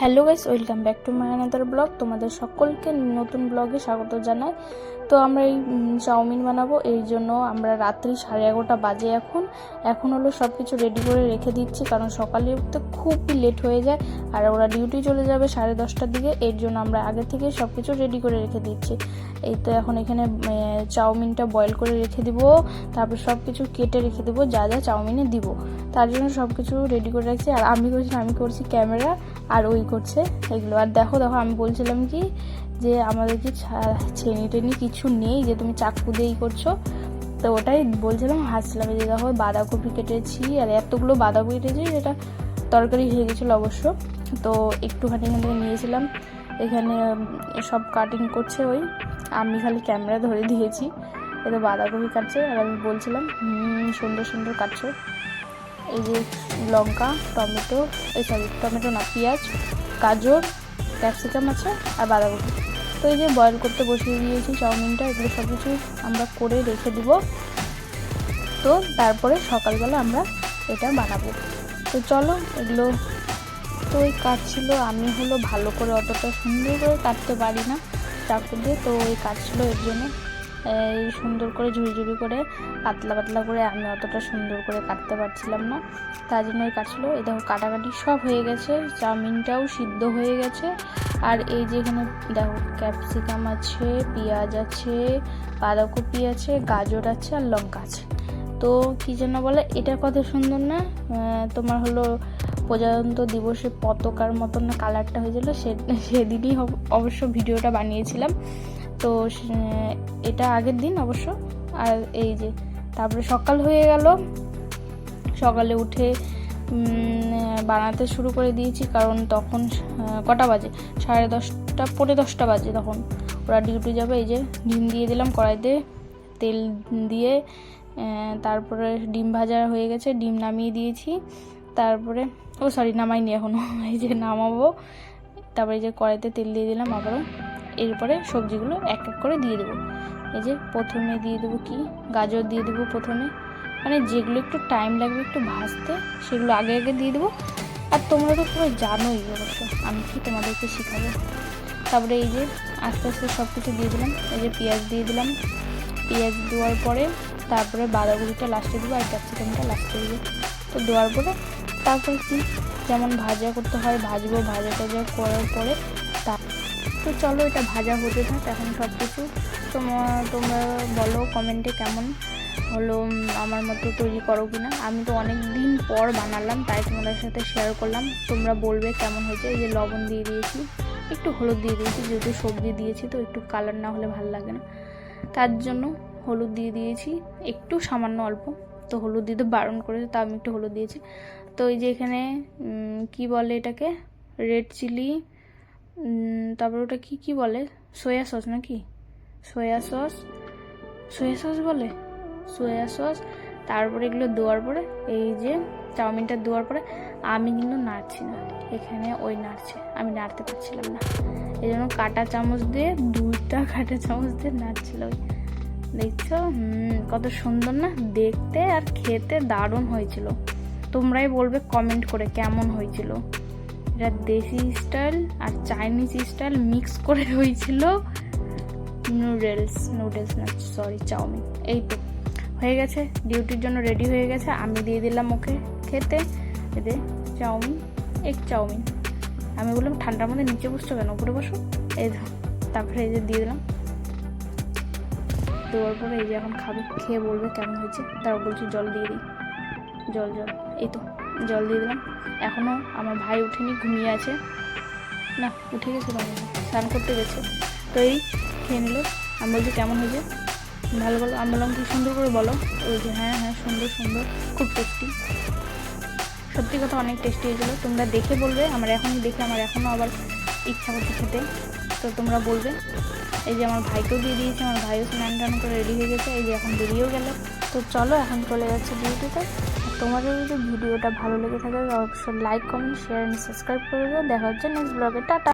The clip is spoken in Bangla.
Hello guys welcome back to my another blog. তোমাদের সকলকে নতুন ব্লগে স্বাগত জানাই। তো আমরা এই চাউমিন বানাবো। এই জন্য আমরা রাত্রি সাড়ে এগারোটা বাজে এখন। এখন হলো সব কিছু রেডি করে রেখে দিচ্ছি, কারণ সকালে উঠতে খুবই লেট হয়ে যায়, আর ওরা ডিউটি চলে যাবে সাড়ে দশটার দিকে। এর জন্য আমরা আগে থেকে সব কিছু রেডি করে রেখে দিচ্ছি। এই তো এখন এখানে চাউমিনটা বয়েল করে রেখে দিব। তারপর সব কিছু কেটে রেখে দেবো, যা যা চাউমিনে দিব। তার জন্য সব কিছু রেডি করে রাখছি। আর আমি করছি আমি করছি ক্যামেরা আর ওই করছে এগুলো। আর দেখো দেখো, আমি বলছিলাম কি যে আমাদের কি ছা- ছেনি টেনি কিছু নেই, যে তুমি চাকু দিয়েই করছ। তো ওটাই বলছিলাম, হাসছিলাম যে দেখো বাঁধাকপি কেটেছি, আর এতগুলো বাঁধাকপি কেটেছি যেটা তরকারি হয়ে গেছিল অবশ্য। তো একটুখানি এখান থেকে নিয়েছিলাম, এখানে সব কাটিং করছে ওই। আমি খালি ক্যামেরা ধরে দিয়েছি এতে বাঁধাকপি কাটছে, আর আমি বলছিলাম সুন্দর সুন্দর কাটছে। এই যে লঙ্কা, টমেটো, এই সরি টমেটো না, পেঁয়াজ, গাজর, ক্যাপসিকাম আছে, আর বাঁধাকপি। তো এই যে বয়েল করতে বসিয়ে দিয়েছি, চাউমিনটা, এগুলো সব কিছু আমরা করে রেখে দিব। তো তারপরে সকালবেলা আমরা এটা বানাবো। তো চলো, এগুলো তো ওই কাটছিল আমি হলো ভালো করে অতটা সুন্দর করে কাটতে পারি না চাকু দিয়ে, তো ওই কাটছিল এর জন্য। এই সুন্দর করে ঝুড়ি করে, পাতলা পাতলা করে আমি অতটা সুন্দর করে কাটতে পারছিলাম না। তার জন্য ওই কাটছিল। এই দেখো, কাটাকাটি সব হয়ে গেছে। চাউমিনটাও সিদ্ধ হয়ে গেছে। আর এই যে এখানে দেখো, ক্যাপসিকাম আছে, পেঁয়াজ আছে, বাঁধাকপি আছে, গাজর আছে আর লঙ্কা আছে। তো কী যেন বলে, এটা কত সুন্দর না? তোমার হলো প্রজাতন্ত্র দিবসে পতাকার মতন কালারটা হয়েছিল, সে সেদিনই অবশ্য ভিডিওটা বানিয়েছিলাম। তো এটা আগের দিন অবশ্য। আর এই যে, তারপরে সকাল হয়ে গেল। সকালে উঠে বানাতে শুরু করে দিয়েছি, কারণ তখন কটা বাজে? সাড়ে দশটা, পৌনে দশটা বাজে তখন। ওরা ডিউটি যাবে, এই যে ডিম দিয়ে দিলাম কড়াইতে তেল দিয়ে তারপরে ডিম ভাজা হয়ে গেছে, ডিম নামিয়ে দিয়েছি। তারপরে ও সরি নামাইনি এখনও এই যে নামাবো। তারপরে এই যে কড়াইতে তেল দিয়ে দিলাম আবারও। এরপরে সবজিগুলো এক এক করে দিয়ে দেবো। এই যে প্রথমে দিয়ে দেবো কি? গাজর দিয়ে দেবো প্রথমে। মানে যেগুলো একটু টাইম লাগবে একটু ভাজতে, সেগুলো আগে আগে দিয়ে দেবো। আর তোমরা তো পুরো জানোই অবশ্য, আমি কি তোমাদেরকে শেখাবো। তারপরে এই যে আস্তে আস্তে সব কিছু দিয়ে দিলাম। এই যে পেঁয়াজ দিয়ে দিলাম। পেঁয়াজ দেওয়ার পরে তারপরে বাঁধাকপিটা লাস্টে দেবো আর ক্যাপসিকামটা লাস্টে দেবো। তো দেওয়ার পরে তারপরে কি? যেমন ভাজা করতে হয়, ভাজবো, ভাজা টাজা করার পরে তা তো চলো এটা ভাজা হতে থাক, এখন সব কিছু তোমার, তোমরা বলো কমেন্টে কেমন হলো আমার মতো তৈরি করো কি না আমি তো অনেক দিন পর বানালাম, তাই তোমাদের সাথে শেয়ার করলাম। তোমরা বলবে কেমন হয়েছে, এই যে লবণ দিয়ে দিয়েছি, একটু হলুদ দিয়ে দিয়েছি, যেহেতু সবজি দিয়েছি, তো একটু কালার না হলে ভালো লাগে না। তার জন্য হলুদ দিয়ে দিয়েছি, একটু সামান্য অল্প। তো হলুদ দিতে বারণ করেছে তা আমি একটু হলুদ দিয়েছি। তো এই যে এখানে কি বলে এটাকে? রেড চিলি তারপর ওটা কি কি বলে? সয়া সস নাকি? সয়া সস সয়া সস বলে? সয়া সস তারপরে এগুলো দেওয়ার পরে, এই যে চাউমিনটা দেওয়ার পরে, আমি কিন্তু নাড়ছি না। এখানে ওই নাড়ছে, আমি নাড়তে পারছিলাম না। এই জন্য কাটা চামচ দিয়ে, দুইটা কাটা চামচ দিয়ে নাড়ছিল ওই। দেখছ? কত সুন্দর না? দেখতে আর খেতে দারুণ হয়েছিল। তোমরাই বলবে কমেন্ট করে কেমন হয়েছিল। এটা দেশি স্টাইল আর চাইনিজ স্টাইল মিক্স করে হয়েছিল। নুডলস নুডলস না সরি চাউমিন। এই তো, হয়ে গেছে ডিউটির জন্য রেডি হয়ে গেছে। আমি দিয়ে দিলাম ওকে খেতে। এতে চাউমিন এক চাউমিন। আমি বললাম, ঠান্ডার মধ্যে নিচে বসছো কেন? উপরে বসো। এই। তারপরে এই যে দিয়ে দিলাম। দেওয়ার পরে এই যে এখন খাবে, খেয়ে বলবে কেমন হয়েছে। তারপর বলছি, জল দিয়ে দিই। জল জল। এই তো, জল দিয়ে দিলাম। এখনও আমার ভাই উঠেনি, ঘুমিয়ে আছে। না, উঠে গেছে বাবা। স্নান করতে গেছে। তো এই খেয়ে নিল। আমি বলছি, কেমন হয়েছে? ভালো বলো, আমি বললাম, কি সুন্দর করে বলো। ওই যে হ্যাঁ হ্যাঁ সুন্দর সুন্দর। খুব টেস্টি সত্যি কথা অনেক টেস্টি হয়েছিল। তোমরা দেখে বলবে, আমার এখন দেখে, আমার এখনও আবার ইচ্ছা করছে খেতে। তো তোমরা বলবে। এই যে আমার ভাইকেও দিয়ে দিয়েছে, আমার ভাইও স্নান টান করে রেডি হয়ে গেছে। এই যে এখন বেরিয়েও গেল। তো চলো, এখন চলে যাচ্ছে ডিউটিতে তোমাদের যদি ভিডিওটা ভালো লেগে থাকে, অবশ্যই like comment share and subscribe করে দিও। দেখা হচ্ছে নেক্সট ব্লগে টাটা!